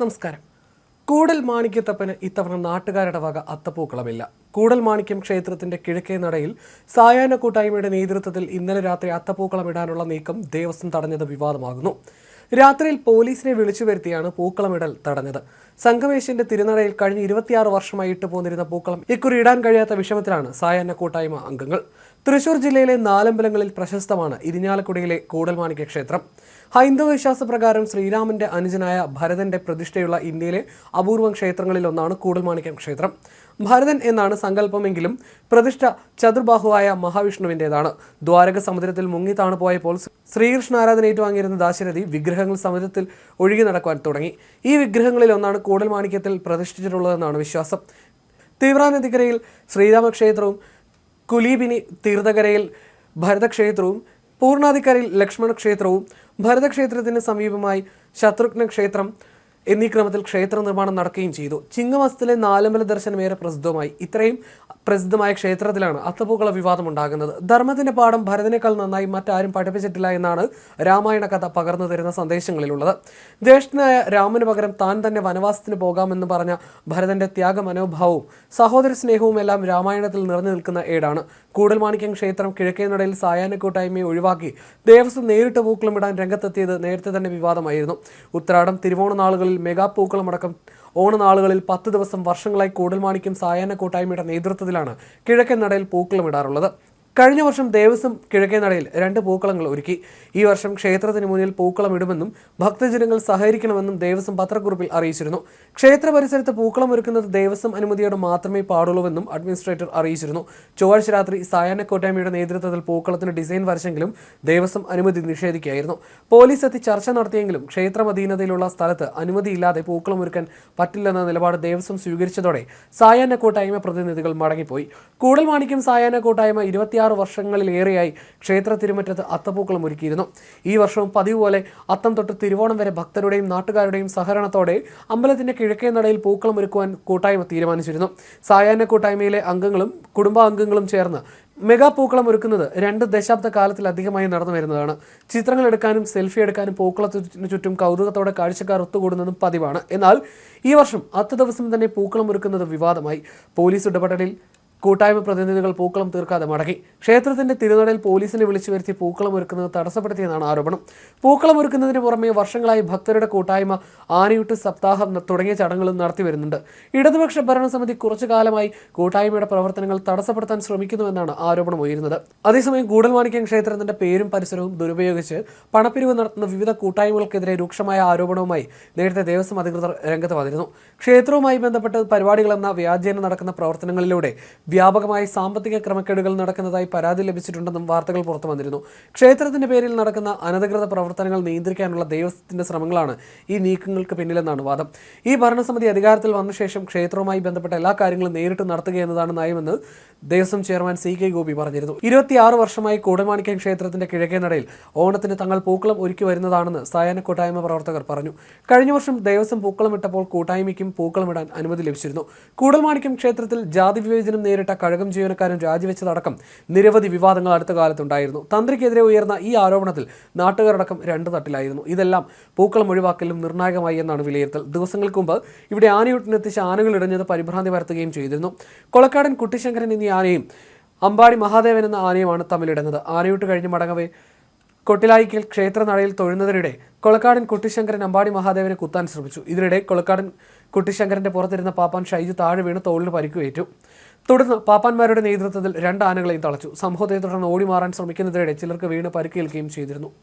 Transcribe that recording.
നമസ്കാരം. കൂടൽ മാണിക്യത്തപ്പന് ഇത്തവണ നാട്ടുകാരുടെ വക അത്തപ്പൂക്കളമില്ല. കൂടൽ മാണിക്യം ക്ഷേത്രത്തിന്റെ കിഴക്കേ നടയിൽ സായാഹ്ന കൂട്ടായ്മയുടെ നേതൃത്വത്തിൽ ഇന്നലെ രാത്രി അത്തപ്പൂക്കളം ഇടാനുള്ള നീക്കം ദേവസ്വം തടഞ്ഞത് വിവാദമാകുന്നു. രാത്രിയിൽ പോലീസിനെ വിളിച്ചു വരുത്തിയാണ് പൂക്കളമിടൽ തടഞ്ഞത്. സംഗമേശന്റെ തിരുനടയിൽ കഴിഞ്ഞ ഇരുപത്തിയാറ് വർഷമായി ഇട്ടു പോന്നിരുന്ന പൂക്കളം ഇക്കുറി ഇടാൻ കഴിയാത്ത വിഷമത്തിലാണ് സായാഹ്ന കൂട്ടായ്മ അംഗങ്ങൾ. തൃശൂർ ജില്ലയിലെ നാലമ്പലങ്ങളിൽ പ്രശസ്തമാണ് ഇരിഞ്ഞാലക്കുടിയിലെ കൂടൽമാണിക്യ ക്ഷേത്രം. ഹൈന്ദവ വിശ്വാസപ്രകാരം ശ്രീരാമന്റെ അനുജനായ ഭരതന്റെ പ്രതിഷ്ഠയുള്ള ഇന്ത്യയിലെ അപൂർവം ക്ഷേത്രങ്ങളിലൊന്നാണ് കൂടൽമാണിക്യം ക്ഷേത്രം. ഭരതൻ എന്നാണ് സങ്കല്പമെങ്കിലും പ്രതിഷ്ഠ ചതുർബാഹുവായ മഹാവിഷ്ണുവിന്റെതാണ് ദ്വാരക സമുദ്രത്തിൽ മുങ്ങി താണുപോയപ്പോൾ ശ്രീകൃഷ്ണ ആരാധന ഏറ്റുവാങ്ങിയിരുന്ന ദാശരഥി വിഗ്രഹങ്ങൾ സമുദ്രത്തിൽ ഒഴുകി നടക്കുവാൻ തുടങ്ങി. ഈ വിഗ്രഹങ്ങളിൽ ഒന്നാണ് കൂടൽമാണിക്യത്തിൽ പ്രതിഷ്ഠിച്ചിട്ടുള്ളതെന്നാണ് വിശ്വാസം. തീവ്രാനദിക്കരയിൽ ശ്രീരാമക്ഷേത്രവും കുലീബിനി തീർത്ഥകരയിൽ ഭരതക്ഷേത്രവും പൂർണാധികാരിൽ ലക്ഷ്മണ ക്ഷേത്രവും ഭരതക്ഷേത്രത്തിന് സമീപമായി ശത്രുഘ്ന ക്ഷേത്രം എന്നീ ക്രമത്തിൽ ക്ഷേത്ര നിർമ്മാണം നടക്കുകയും ചെയ്തു. ചിങ്ങമാസത്തിലെ നാലമ്പല ദർശനം ഏറെ പ്രസിദ്ധമായി ഇത്രയും പ്രസിദ്ധമായ ക്ഷേത്രത്തിലാണ് അത്തപ്പൂക്കള വിവാദം ഉണ്ടാകുന്നത്. ധർമ്മത്തിന്റെ പാഠം ഭരതനേക്കാൾ നന്നായി മറ്റാരും പഠിപ്പിച്ചിട്ടില്ല എന്നാണ് രാമായണ കഥ പകർന്നു തരുന്ന സന്ദേശങ്ങളിലുള്ളത്. ജ്യേഷ്ഠനായ രാമന് പകരം താൻ തന്നെ വനവാസത്തിന് പോകാമെന്ന് പറഞ്ഞ ഭരതന്റെ ത്യാഗ മനോഭാവവും സഹോദര സ്നേഹവും എല്ലാം രാമായണത്തിൽ നിറഞ്ഞു നിൽക്കുന്ന ഏടാണ്. കൂടൽമാണിക്യം ക്ഷേത്രം കിഴക്കേ നടയിൽ സായാഹ്ന കൂട്ടായ്മയെ ഒഴിവാക്കി ദേവസ്വം നേരിട്ട് പൂക്കളമിടാൻ രംഗത്തെത്തിയത് നേരത്തെ തന്നെ വിവാദമായിരുന്നു. ഉത്രാടം തിരുവോണ നാളുകളിൽ മെഗാ പൂക്കളമടക്കം ഓണനാളുകളിൽ പത്ത് ദിവസം വർഷങ്ങളായി കൂടൽമാണിക്യം സായാഹ്ന കൂട്ടായ്മയുടെ നേതൃത്വത്തിലാണ് കിഴക്കൻ നടയിൽ പൂക്കളമിടാറുള്ളത് കഴിഞ്ഞ വർഷം ദേവസ്വം കിഴക്കേ നടയിൽ രണ്ട് പൂക്കളങ്ങൾ ഒരുക്കി. ഈ വർഷം ക്ഷേത്രത്തിന് മുന്നിൽ പൂക്കളം ഇടുമെന്നും ഭക്തജനങ്ങൾ സഹകരിക്കണമെന്നും ദേവസ്വം പത്രക്കുറിപ്പിൽ അറിയിച്ചിരുന്നു. ക്ഷേത്ര പരിസരത്ത് പൂക്കളം ഒരുക്കുന്നത് ദേവസ്വം അനുമതിയോടെ മാത്രമേ പാടുള്ളൂവെന്നും അഡ്മിനിസ്ട്രേറ്റർ അറിയിച്ചിരുന്നു. ചൊവ്വാഴ്ച രാത്രി സായാഹ്ന കൂട്ടായ്മയുടെ നേതൃത്വത്തിൽ പൂക്കളത്തിന് ഡിസൈൻ വരച്ചെങ്കിലും ദേവസ്വം അനുമതി നിഷേധിക്കുകയായിരുന്നു. പോലീസ് എത്തി ചർച്ച നടത്തിയെങ്കിലും ക്ഷേത്രം അധീനതയിലുള്ള സ്ഥലത്ത് അനുമതിയില്ലാതെ പൂക്കളം ഒരുക്കാൻ പറ്റില്ലെന്ന നിലപാട് ദേവസ്വം സ്വീകരിച്ചതോടെ സായാഹ്ന കൂട്ടായ്മ പ്രതിനിധികൾ മടങ്ങിപ്പോയി. കൂടൽ മാണിക്യം സായാഹ്ന കൂട്ടായ്മ ഇരുപത്തിയാറ് വർഷങ്ങളിലേറെയായി ക്ഷേത്ര തിരുമറ്റത്ത് അത്തപ്പൂക്കളം ഒരുക്കിയിരുന്നു. ഈ വർഷവും പതിവ് പോലെ അത്തം തൊട്ട് തിരുവോണം വരെ ഭക്തരുടെയും നാട്ടുകാരുടെയും സഹകരണത്തോടെ അമ്പലത്തിന്റെ കിഴക്കേ നടയിൽ പൂക്കളം ഒരുക്കുവാൻ കൂട്ടായ്മ തീരുമാനിച്ചിരുന്നു. സായാഹ്ന കൂട്ടായ്മയിലെ അംഗങ്ങളും കുടുംബാംഗങ്ങളും ചേർന്ന് മെഗാ പൂക്കളം ഒരുക്കുന്നത് രണ്ട് ദശാബ്ദ കാലത്തിലധികമായി നടന്നു വരുന്നതാണ്. ചിത്രങ്ങൾ എടുക്കാനും സെൽഫി എടുക്കാനും പൂക്കളത്തിന് ചുറ്റും കൗതുകത്തോടെ കാഴ്ചക്കാർ ഒത്തുകൂടുന്നതും പതിവാണ്. എന്നാൽ ഈ വർഷം അത്ത ദിവസം തന്നെ പൂക്കളം ഒരുക്കുന്നത് വിവാദമായി. പോലീസ് ഇടപെടലിൽ കൂട്ടായ്മ പ്രതിനിധികൾ പൂക്കളം തീർക്കാതെ മടങ്ങി. ക്ഷേത്രത്തിന്റെ തിരുനടയിൽ പോലീസിനെ വിളിച്ചു വരുത്തി പൂക്കളം ഒരുക്കുന്നത് തടസ്സപ്പെടുത്തിയെന്നാണ് ആരോപണം. പൂക്കളം ഒരുക്കുന്നതിന് പുറമെ വർഷങ്ങളായി ഭക്തരുടെ കൂട്ടായ്മ ആനയൂട്ട് സപ്താഹം തുടങ്ങിയ ചടങ്ങുകളും നടത്തി വരുന്നുണ്ട്. ഇടതുപക്ഷ ഭരണസമിതി കുറച്ചു കാലമായി കൂട്ടായ്മയുടെ പ്രവർത്തനങ്ങൾ തടസ്സപ്പെടുത്താൻ ശ്രമിക്കുന്നുവെന്നാണ് ആരോപണം ഉയരുന്നത്. അതേസമയം ഗൂഢൽമാണിക്യം ക്ഷേത്രത്തിന്റെ പേരും പരിസരവും ദുരുപയോഗിച്ച് പണപ്പിരിവ് നടത്തുന്ന വിവിധ കൂട്ടായ്മകൾക്കെതിരെ രൂക്ഷമായ ആരോപണവുമായി നേരത്തെ ദേവസ്വം അധികൃതർ രംഗത്ത് വന്നിരുന്നു. ക്ഷേത്രവുമായി ബന്ധപ്പെട്ട് പരിപാടികളെന്ന വ്യാജേന നടക്കുന്ന പ്രവർത്തനങ്ങളിലൂടെ വ്യാപകമായി സാമ്പത്തിക ക്രമക്കേടുകൾ നടക്കുന്നതായി പരാതി ലഭിച്ചിട്ടുണ്ടെന്നും വാർത്തകൾ പുറത്തു വന്നിരുന്നു. ക്ഷേത്രത്തിന്റെ പേരിൽ നടക്കുന്ന അനധികൃത പ്രവർത്തനങ്ങൾ നിയന്ത്രിക്കാനുള്ള ദേവസ്വത്തിന്റെ ശ്രമങ്ങളാണ് ഈ നീക്കങ്ങൾക്ക് പിന്നിലെന്നാണ് വാദം. ഈ ഭരണസമിതി അധികാരത്തിൽ വന്ന ശേഷം ക്ഷേത്രവുമായി ബന്ധപ്പെട്ട എല്ലാ കാര്യങ്ങളും നേരിട്ട് നടത്തുക എന്നതാണ് നയമെന്ന് Devaswom chairman C K Gopi പറഞ്ഞിരുന്നു. ഇരുപത്തിയാറ് വർഷമായി കൂടമാണിക്യം ക്ഷേത്രത്തിന്റെ കിഴക്കേ നടയിൽ ഓണത്തിന് തങ്ങൾ പൂക്കളം ഒരുക്കി വരുന്നതാണെന്ന് സായാഹ്ന കൂട്ടായ്മ പ്രവർത്തകർ പറഞ്ഞു. കഴിഞ്ഞ വർഷം ദേവസ്വം പൂക്കളം ഇട്ടപ്പോൾ കൂട്ടായ്മയ്ക്കും പൂക്കളം ഇടാൻ അനുമതി ലഭിച്ചിരുന്നു. കൂടൽമാണിക്യം ക്ഷേത്രത്തിൽ ജാതി വിവേചനം നേരിട്ട കഴകം ജീവനക്കാരും രാജിവെച്ചതടക്കം നിരവധി വിവാദങ്ങൾ അടുത്ത കാലത്തുണ്ടായിരുന്നു. തന്ത്രിക്കെതിരെ ഉയർന്ന ഈ ആരോപണത്തിൽ നാട്ടുകാരടക്കം രണ്ട് തട്ടിലായിരുന്നു. ഇതെല്ലാം പൂക്കളം ഒഴിവാക്കലും നിർണായകമായി എന്നാണ് വിലയിരുത്തൽ. ദിവസങ്ങൾക്ക് മുമ്പ് ഇവിടെ ആനയൂട്ടിനെത്തിച്ച ആനകൾ ഇടഞ്ഞത് പരിഭ്രാന്തി പരത്തുകയും ചെയ്തിരുന്നു. കൊളക്കാടൻ കുട്ടിശങ്കരൻ എന്നീ ആനയും അമ്പാടി മഹാദേവൻ എന്ന ആനയുമാണ് തമ്മിലിടുന്നത് ആനയൂട്ട് കഴിഞ്ഞ് മടങ്ങവേ കൊട്ടിലായിക്കൽ ക്ഷേത്രനടയിൽ തൊഴുന്നതിനിടെ കൊളക്കാടൻ കുട്ടിശങ്കരൻ അമ്പാടി മഹാദേവനെ കുത്താൻ ശ്രമിച്ചു. ഇതിനിടെ കൊളക്കാടൻ കുട്ടിശങ്കരന്റെ പുറത്തിരുന്ന പാപ്പാൻ ഷൈജു താഴെ വീണ് തോളിന് പരിക്കുകേറ്റു തുടർന്ന് പാപ്പാന്മാരുടെ നേതൃത്വത്തിൽ രണ്ട് ആനകളെയും തളച്ചു. സംഭവത്തെ തുടർന്ന് ഓടി മാറാൻ ശ്രമിക്കുന്നതിനിടെ ചിലർക്ക് വീണ് പരിക്കേൽക്കുകയും ചെയ്തിരുന്നു.